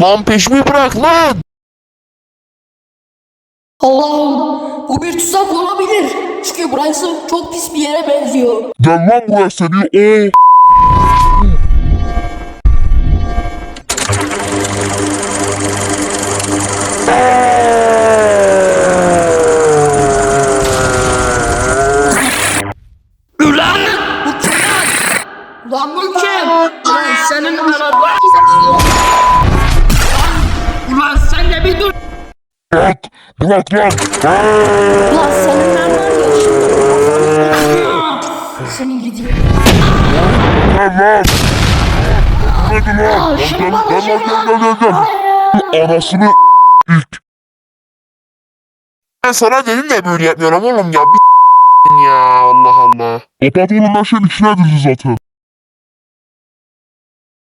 Lan peşimi bırak lan. Allah'ım bu bir tuzak olabilir. Çünkü burası çok pis bir yere benziyor. Gel lan buraya seni. Oo. Ulan? Ulan bu kim? Ulan senin ananı... De bir dur. Bırak. Bırak lan. Ulan senin ananı Senin gidiyor. Gel lan. Hadi lan. Gel şimdi gel bana gel şey gel gel. Bu Anasını ilk. Ben sana dedim de böyle yapmıyorum oğlum ya. Bir ya Allah Allah. Kapat oğlum ben şeyin içine edildi zaten.